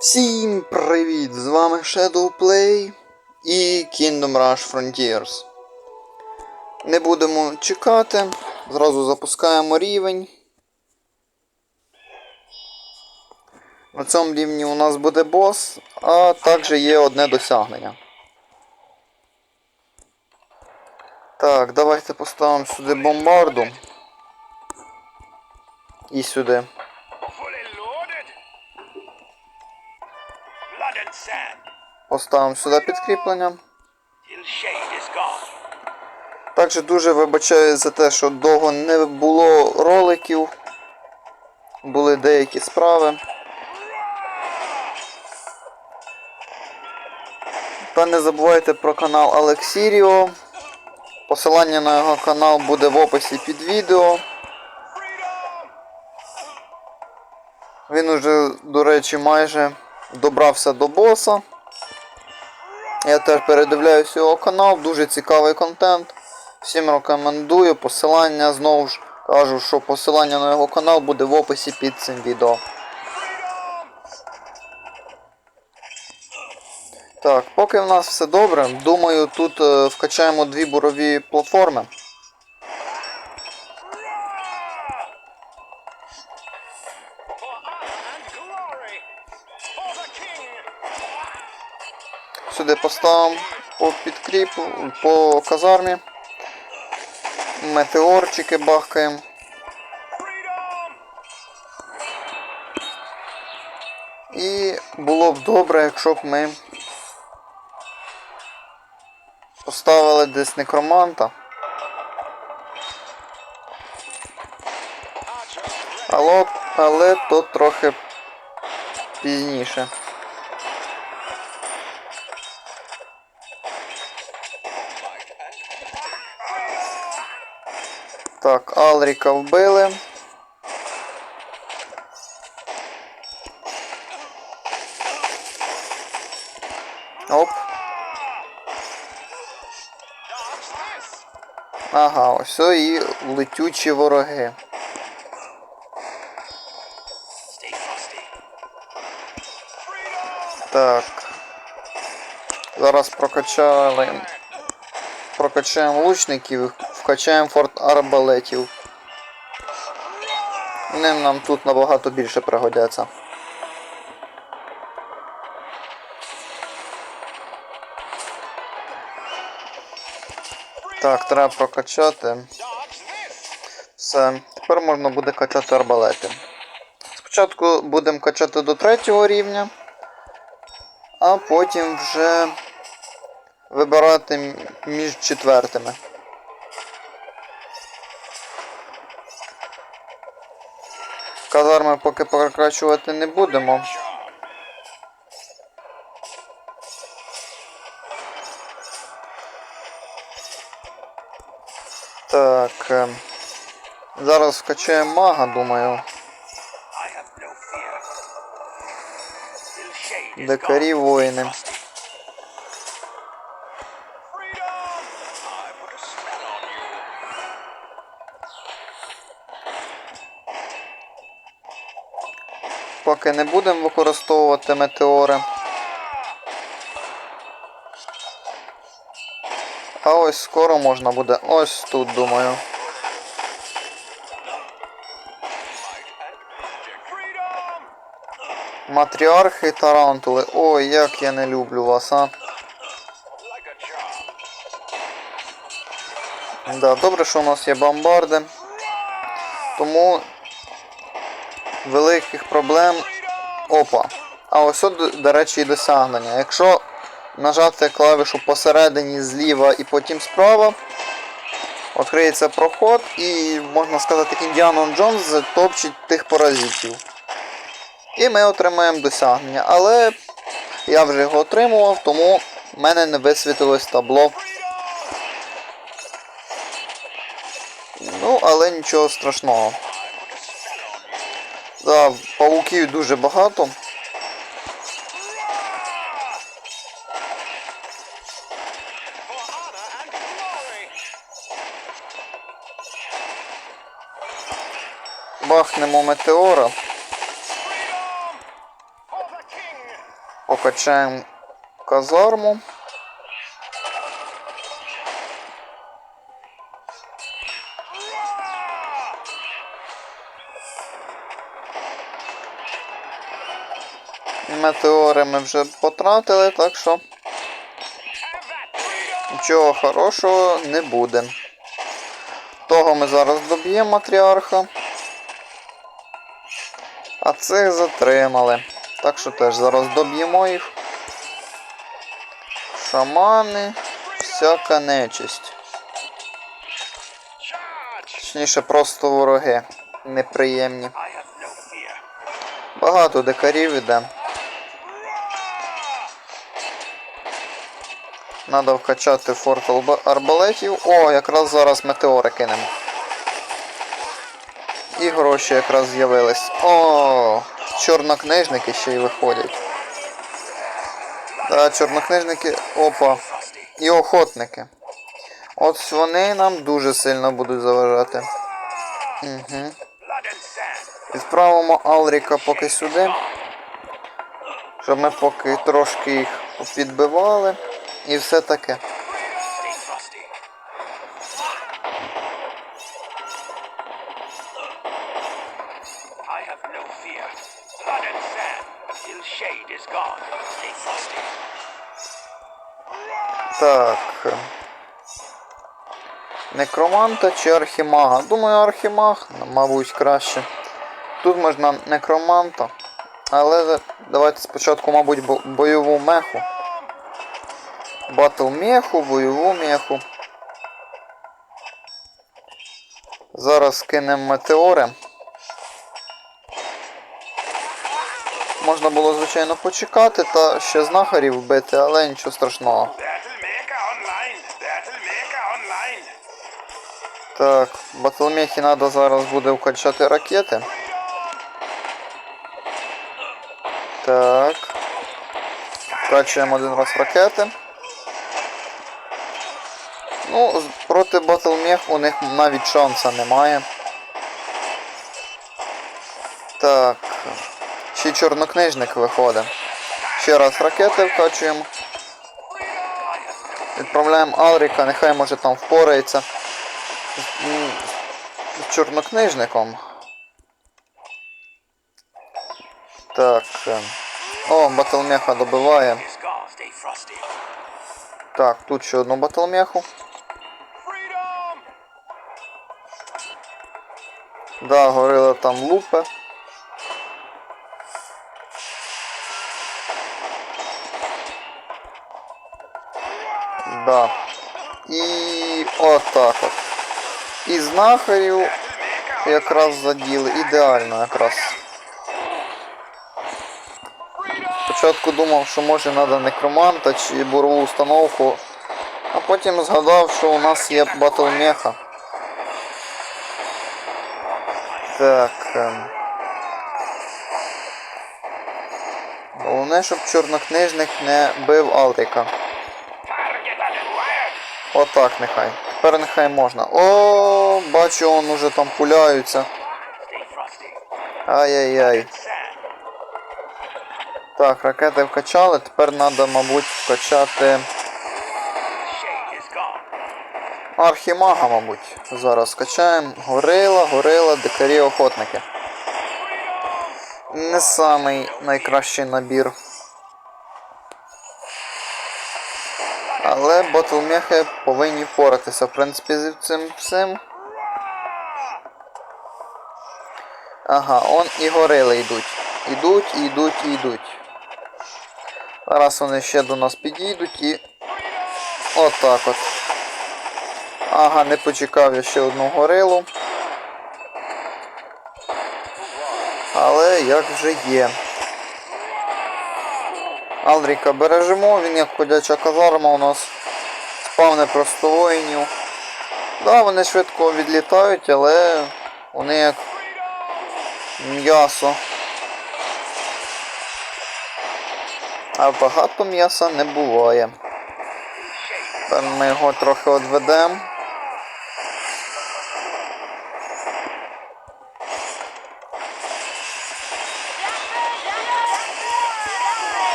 Всім привіт! З вами Shadowplay і Kingdom Rush Frontiers. Не будемо чекати, зразу запускаємо рівень. На цьому рівні у нас буде бос, а також є одне досягнення. Так, давайте поставимо сюди бомбарду. І сюди. Поставимо сюди підкріплення. Також дуже вибачаю за те, що довго не було роликів. Були деякі справи. Та не забувайте про канал Алексіріо. Посилання на його канал буде в описі під відео. Він уже, до речі, майже добрався до боса. Я теж передивляюсь його канал, дуже цікавий контент. Всім рекомендую. Посилання знову ж кажу, що посилання на його канал буде в описі під цим відео. Так, поки в нас все добре, думаю, тут е, вкачаємо дві бурові платформи. Поставимо по підкріпу, по казармі. Метеорчики бахкаємо. І було б добре, якщо б ми поставили десь некроманта. Але, але то трохи пізніше. Так, Алріка вбили. Оп. Ага, ось і летючі вороги. Так. Зараз прокачали. Прокачаємо лучників, вкачаємо форт арбалетів. Ним нам тут набагато більше пригодяться. Так, треба прокачати. Все, тепер можна буде качати арбалети. Спочатку будемо качати до третього рівня, а потім вже вибирати між четвертими. Казарми поки прокачувати не будемо. Так. е, Зараз вкачаємо мага, думаю. Дикарі воїни. Поки не будемо використовувати метеори. А ось скоро можна буде ось тут, думаю. Матріархи тарантули. Ой, як я не люблю вас, а. Да, добре, що у нас є бомбарди. Тому великих проблем. Опа. А ось от, до речі, і досягнення. Якщо нажати клавішу посередині зліва і потім справа, відкриється проход і, можна сказати, Індіаном Джонс затопчить тих паразитів. І ми отримаємо досягнення. Але я вже його отримував, тому в мене не висвітилось табло. Ну, але нічого страшного. Да, пауків дуже багато. Бахнемо метеора. Покачаємо казарму. Метеори ми вже потратили, так що нічого хорошого не буде. Того ми зараз доб'ємо матріарха. А цих затримали. Так що теж зараз доб'ємо їх. Шамани, всяка нечисть. Точніше, просто вороги неприємні. Багато дикарів іде. Надо вкачати форт арбалетів. О, якраз зараз метеори кинемо. І гроші якраз з'явились. О, чорнокнижники ще й виходять. Та, чорнокнижники. Опа. І охотники. От вони нам дуже сильно будуть заважати. Угу. Відправимо Алріка поки сюди. Щоб ми поки трошки їх підбивали. І все таке. Так. Некроманта чи архімага? Думаю, архімаг, мабуть, краще. Тут можна некроманта. Але давайте спочатку, мабуть, бо- бойову меху. Батл меху, бойову меху. Зараз кинемо метеори. Можна було, звичайно, почекати та ще знахарів вбити, але нічого страшного. Так, батлмехі треба зараз буде вкачати ракети. Так. Вкачуємо один раз ракети. Ну, проти батлмех у них навіть шанса немає. Так. Ще чорнокнижник виходить. Ще раз ракети вкачуємо. Відправляємо Алріка, нехай може там впорається. з- чорнокнижником. Так. е. О, батлмеха добиває. Так, тут ще одну батлмеху. Да, горила там лупи. Да. І отак от. І знахарів якраз заділи. Ідеально якраз. Спочатку думав, що може треба некроманта чи бурову установку, а потім згадав, що у нас є батлмеха. Так. ем. Головне, щоб чорнокнижник не бив acquired. Отак нехай. Тепер нехай можна. О, бачу, он уже там пуляються. Ай-яй-яй. Так, ракети вкачали, тепер треба, мабуть, вкачати архімага, мабуть. Зараз скачаємо. Горила, горила, дикарі, охотники. Не самий найкращий набір. Але батлмехи повинні впоратися, в принципі, з цим всім. Ага, он і горили йдуть. Ідуть, і йдуть, і йдуть. Зараз вони ще до нас підійдуть і. Отак от. Ага, не почекав я ще одну горилу. Але як вже є. Алріка бережемо, він як ходяча казарма у нас спавне просто воїнів. Да, вони швидко відлітають, але вони як м'ясо. А багато м'яса не буває. Тепер ми його трохи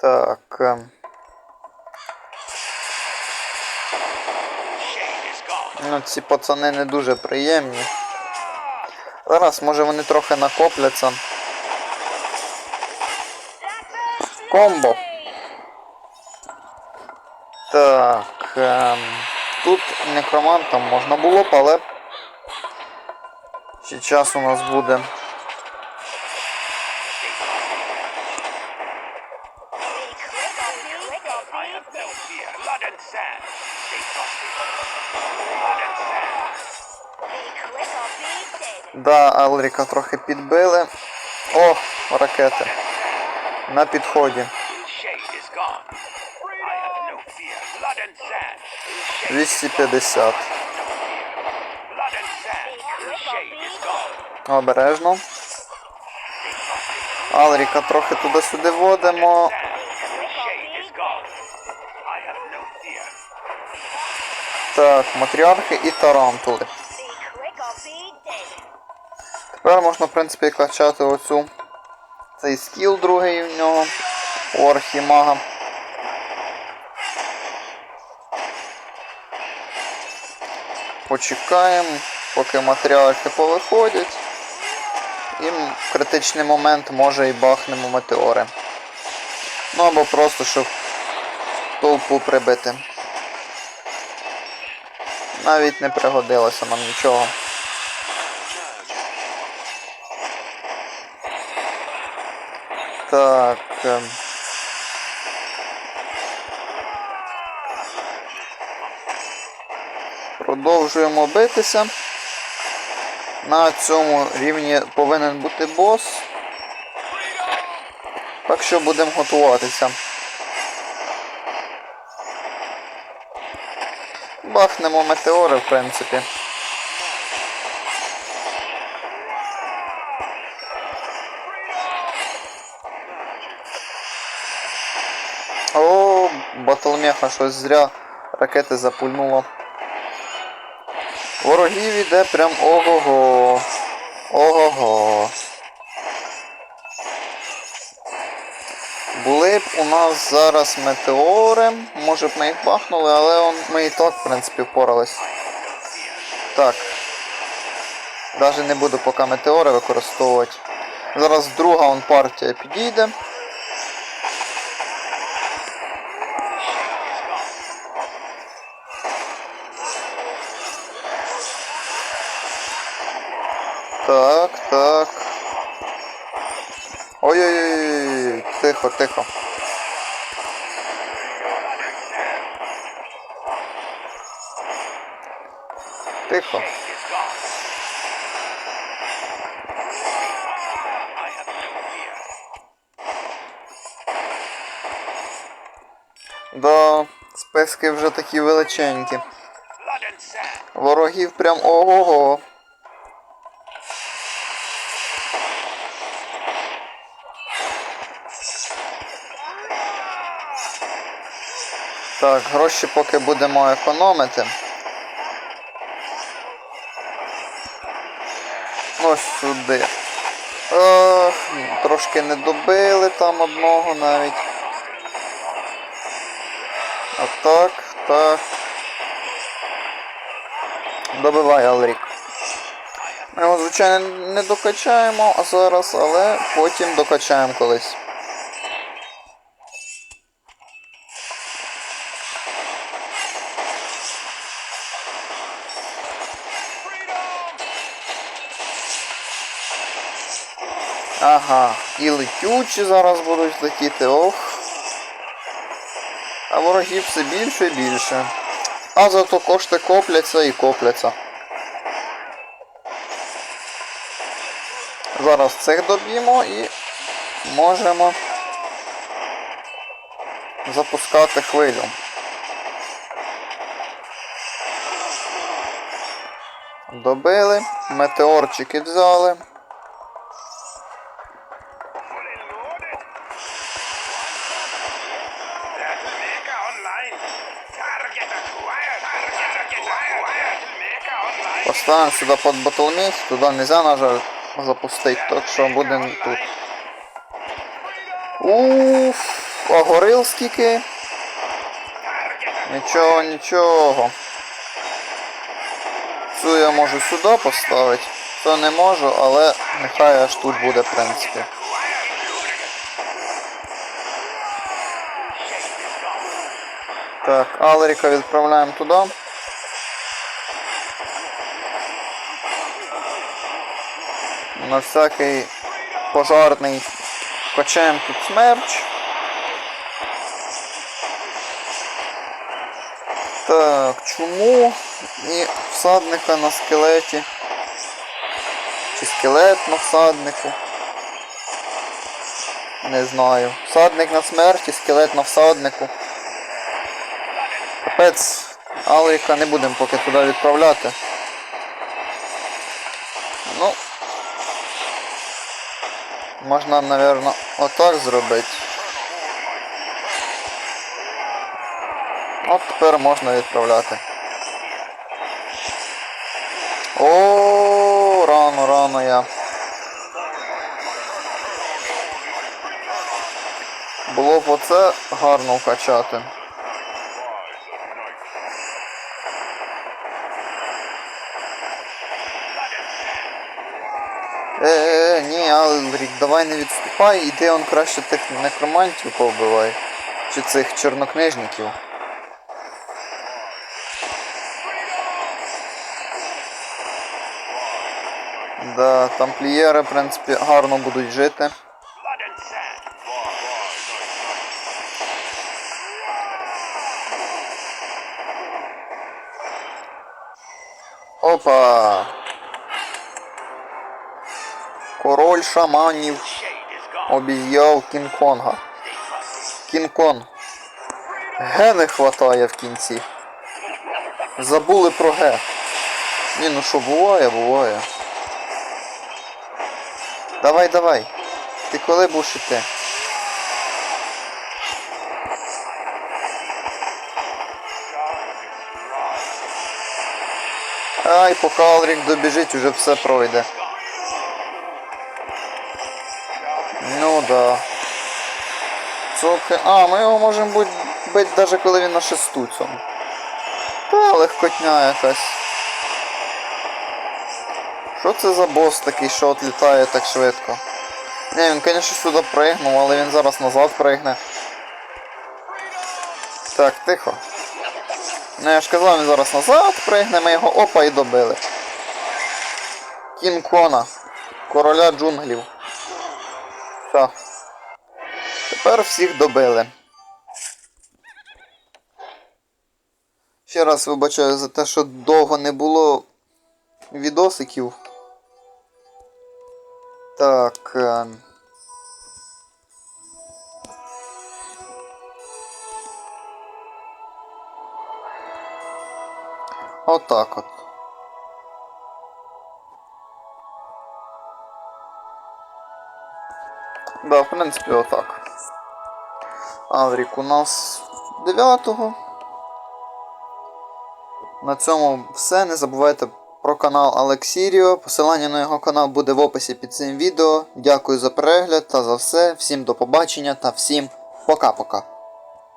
Так. Ем. Ну, Ці пацани не дуже приємні. Зараз, може вони трохи накопляться. Комбо. Так. Ем, тут некромантом можна було, б, але... Ще час у нас буде. I have no fear. Blood and sand. Stay frosty. Blood and sand. Да, Алріка трохи підбили. О, ракети. На підході. Shade is gone. I have no fear. Blood and sand. Shade. 250. Blood and sand. Shade is gone. Обережно. Алріка трохи туди-сюди водимо. Shade is gone. I have no fear. Так, матріархи і тарантули. Тепер можна, в принципі, качати оцю цей скіл другий в нього. У архімага. Почекаємо, поки матріархи повиходять. І в критичний момент може і бахнемо метеори. Ну або просто щоб толпу прибити. Навіть не пригодилося нам нічого. Так. ем. Продовжуємо битися. На цьому рівні повинен бути бос. Так що будемо готуватися. Бахнемо метеори, в принципі. О, Батлмеха щось зря ракети запульнуло. Ворогів іде прям ого-го. Ого-го. Були б у нас зараз метеори, може б ми їх бахнули, але ми і так, в принципі, впорались. Так. Навіть не буду поки метеори використовувати. Зараз друга он партія підійде. Так, так. Ой-ой-ой, тихо, тихо. Тихо. Да, списки вже такі величенькі. Ворогів прям ого-го. Так, гроші поки будемо економити. Ось сюди. Ох, трошки не добили там одного навіть. Отак, так. Добивай Алрік. Ми його, звичайно, не докачаємо а зараз, але потім докачаємо колись. Ага, і летючі зараз будуть летіти, ох. А ворогів все більше і більше. А зато кошти копляться і копляться. Зараз цих доб'ємо і можемо запускати хвилю. Добили, метеорчики взяли. Поставимо сюди под батлміт, туди нельзя, на жаль, запустити, так що будемо тут. Уф, а горил скільки? Нічого, нічого. Цю я можу сюди поставити. То не можу, але нехай аж тут буде, в принципі. Так, Алріка відправляємо туди. На всякий пожарний качаємо тут смерч. Так, чому і всадника на скелеті. Чи скелет на всаднику? Не знаю. Всадник на смерті, скелет на всаднику. Капець, Алріка не будемо поки туди відправляти. Можна, напевно, отак зробити. От тепер можна відправляти. О, рано, рано я. Було б оце гарно вкачати. Е, ні, Алрік, давай не відступай, іди он краще тих некромантів повбивай. Чи цих чорнокнижників. Да, тамплієри, в принципі, гарно будуть жити. Опа! Король шаманів обіз'яв Кінг-Конга. Кінг-Конг. Г не хватає в кінці. Забули про Г. Ні, ну що, буває, буває. Давай, давай. Ти коли будеш іти? Ай, поки Алрік добіжить, уже все пройде. Да. Цоки. А, ми його можемо бити навіть коли він на шесту цьому. Та легкотня якась. Що це за бос такий, що от літає так швидко? Не, він, звісно, сюди пригнув, але він зараз назад пригне. Так, тихо. Ну я ж казав, він зараз назад пригне, ми його опа і добили. Кінг-Кона. Короля джунглів. Все. Тепер всіх добили. Ще раз вибачаю за те, що довго не було відосиків. Так. е, Отак от. Да, в принципі, отак. Аврік у нас 9-го. На цьому все. Не забувайте про канал Алексіріо. Посилання на його канал буде в описі під цим відео. Дякую за перегляд та за все. Всім до побачення та всім пока-пока.